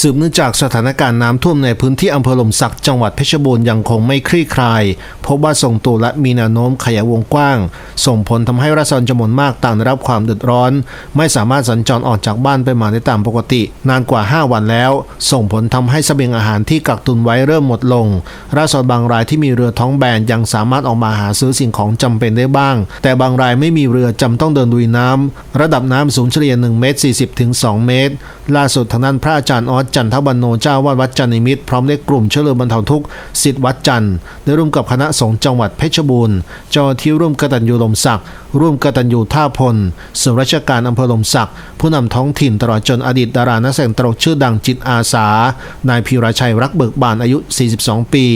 สืบเนื่องจากสถานการณ์น้ำท่วมในพื้นที่อำเภอหล่มสักจังหวัดเพชรบูรณ์ยังคงไม่คลี่คลายพบว่าส่งตัวและมีแนวโน้มขยายวงกว้าง ส่งผลทำให้ราษฎรจำนวนมากต่างได้รับความเดือดร้อน ไม่สามารถสัญจรออกจากบ้านไปมาได้ตามปกติ นานกว่า 5 วันแล้ว ส่งผลทำให้เสบียงอาหารที่กักตุนไว้เริ่มหมดลง ราษฎรบางรายที่มีเรือท้องแบนยังสามารถออกมาหาซื้อสิ่งของจำเป็นได้บ้าง แต่บางรายไม่มีเรือจำต้องเดินลุยน้ำระดับน้ำสูงเฉลี่ย1เมตร40ถึง2เมตร ล่าสุดทางด้านพระอาจารย์ออสจันทบันโนเจ้าวาดวัดจันนิมิตรพร้อมด้วยกลุ่มเชลิมบรรเทาทุกข์สิทธิวัดจันทร์ได้ร่วมกับคณะสงฆ์จังหวัดเพชรบูรณ์เจ้าหน้าที่ร่วมกตัญญูลมศักดิ์ร่วมกตัญญูท่าพลส่วนราชการอำเภอลมศักดิ์ผู้นำท้องถิ่นตลอดจนอดีตดารานักแสดงตลกชื่อดังจิตอาสา นายพีรชัยรักเบิกบานอายุ 42 ปี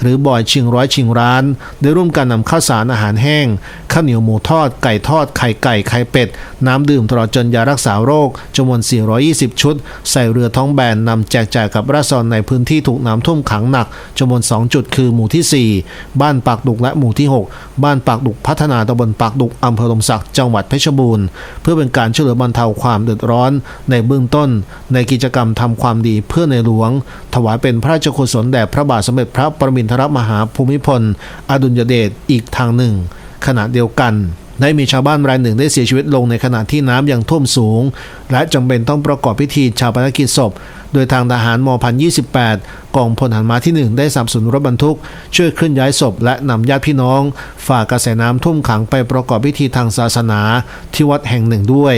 หรือบอยชิงร้อยชิงร้าน ได้ร่วมกันนำข้าวสารอาหารแห้งข้าวเหนียวหมูทอดไก่ทอดไข่ไก่ไข่เป็ด น้ำดื่มตลอดจนยารักษาโรคจำนวน 420 ชุด ใส่เรือท้องแบนนำแจกจ่ายกับราษฎรในพื้นที่ถูกน้ำท่วมขังหนักจำนวน 2 จุดคือหมู่ที่ 4 บ้านปากดุกและหมู่ที่ 6 บ้านปากดุกพัฒนาตำบลปากดุกอำเภอลมศักดิ์จังหวัดเพชรบูรณ์ เพื่อเป็นการช่วยเหลือบรรเทาความเดือดร้อน ในเบื้องต้น ในกิจกรรมทำความดีเพื่อในหลวง ถวายเป็นพระราชกุศลแด่พระบาทสมเด็จพระปรมินทรมหาภูมิพล อดุลยเดชอีกทางหนึ่ง ขณะเดียวกัน ได้มีชาวบ้านรายหนึ่งได้เสียชีวิตลงในขณะที่น้ำยังท่วมสูง และจำเป็นต้องประกอบพิธีชาปนกิจศพ โดยทางทหารมพันยี่สิบแปดกองพลหันมาที่ 1 ได้สับสนรถบรรทุก ช่วยเคลื่อนย้ายศพ และนำญาติพี่น้อง ฝ่ากระแสน้ำท่วมขังไปประกอบพิธีทางศาสนาที่วัดแห่งหนึ่งด้วย